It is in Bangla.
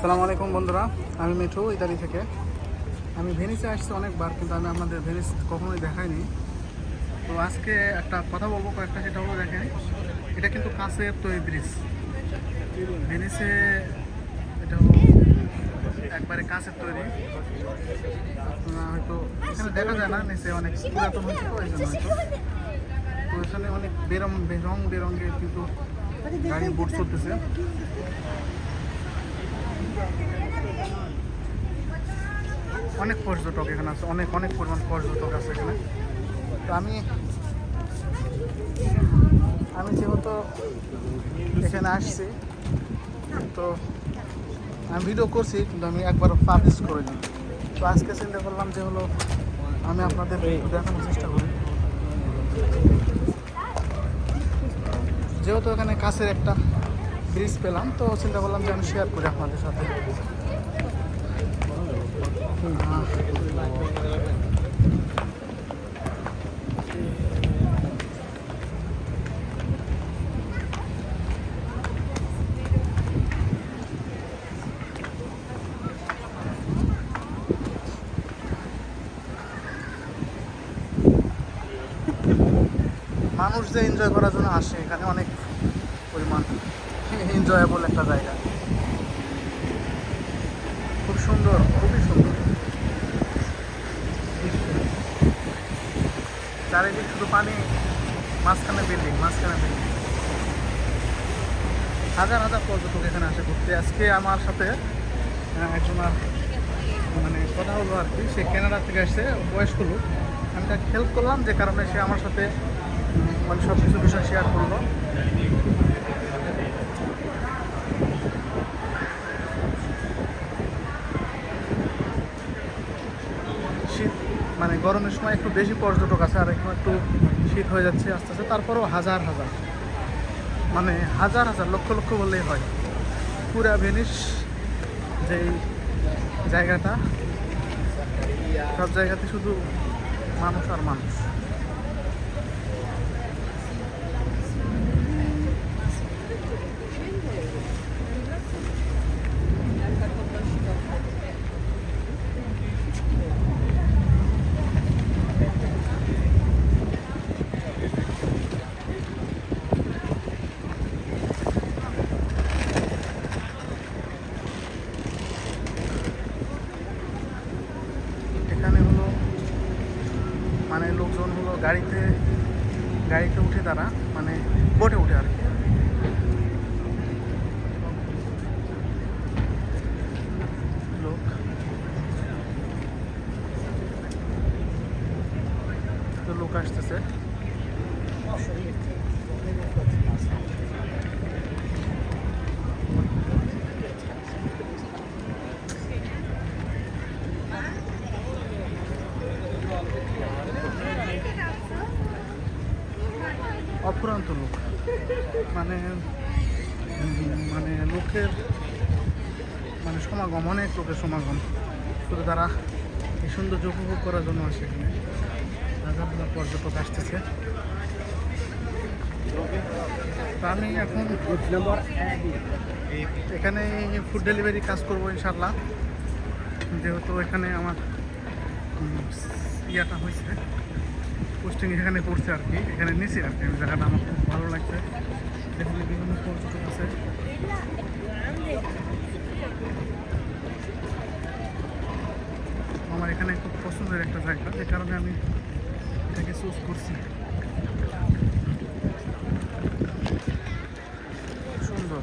সালামু আলাইকুম বন্ধুরা, আমি মিঠু ইতালি থেকে। আমি ভেনিসে আসছি অনেকবার, কিন্তু আমি আপনাদের ভেনিস কখনোই দেখাইনি। তো আজকে একটা কথা বলব, কয়েকটা সেটা হলো দেখেন এটা কিন্তু কাঁচের তৈরি ব্রিজ। ভেনিসে এটা হলো একবারে কাঁচের তৈরি। হয়তো এখানে দেখা যায় না, নিচে অনেক পুরাতন হয়েছে তো, এই জন্য হয়তো। তো এখানে অনেক বেরং রং বেরঙের কিন্তু গাড়ি বোট চলতেছে। অনেক পর্যটক এখানে আছে, অনেক অনেক পরিমাণ পর্যটক আছে এখানে। তো আমি আমি যেহেতু এখানে আসছি, তো আমি ভিডিও করছি, কিন্তু আমি একবার পাবলিশ করিনি তো আজকে চিন্তা করলাম যে হলো, আমি আপনাদের দেখানোর চেষ্টা করি। যেহেতু এখানে কাছের একটা ব্রিজ পেলাম, তো চিন্তা করলাম যে আমি শেয়ার করি আপনাদের সাথে। মানুষ যে এনজয় করার জন্য আসে, এখানে অনেক পরিমাণ। এনজয়েবল একটা জায়গা। খুব সুন্দর, খুবই সুন্দর। চারিদিক শুধু পানি, মাঝখানে বিল্ডিং মাঝখানে বিল্ডিং হাজার হাজার পর্যটক এখানে আসে ঘুরতে। আজকে আমার সাথে একজন আর মানে কথা হলো আর কি, সে কানাডা থেকে আসছে, বয়স্ক লোক। আমি তাকে হেল্প করলাম যে কারণে সে আমার সাথে মানে সব কিছু বিষয় শেয়ার করল শীত মানে গরমের সময় একটু বেশি পর্যটক আছে আর এখন একটু শীত হয়ে যাচ্ছে আস্তে আস্তে, তারপরেও হাজার হাজার। মানে হাজার হাজার, লক্ষ লক্ষ বললেই হয়। পুরা ভেনিস যেই জায়গাটা, সব জায়গাতে শুধু মানুষ আর মানুষ। এখানে হলো মানে লোকজন হলো গাড়িতে গাড়িতে উঠে তারা মানে বোটে উঠে আর কি। লোক। লোক আসতেছে। অফুরন্ত লোক। মানে মানে লোকের মানে সমাগম, অনেক লোকের সমাগম। শুধু তারা এই সৌন্দর্য উপভোগ করার জন্য আসে এখানে। পর্যটক আসতেছে। আমি এখন এখানে ফুড ডেলিভারি কাজ করব ইনশাল্লাহ যেহেতু এখানে আমার ইয়াটা হয়েছে। পোস্টিং এখানে করছে আর কি। এখানে নিচে আর কি। জায়গাটা আমার খুব ভালো লাগছে। দেখলে বিভিন্ন পর্যটক আছে। আমার এখানে খুব পছন্দের একটা জায়গা, যে কারণে আমি এটাকে চুজ করছি সুন্দর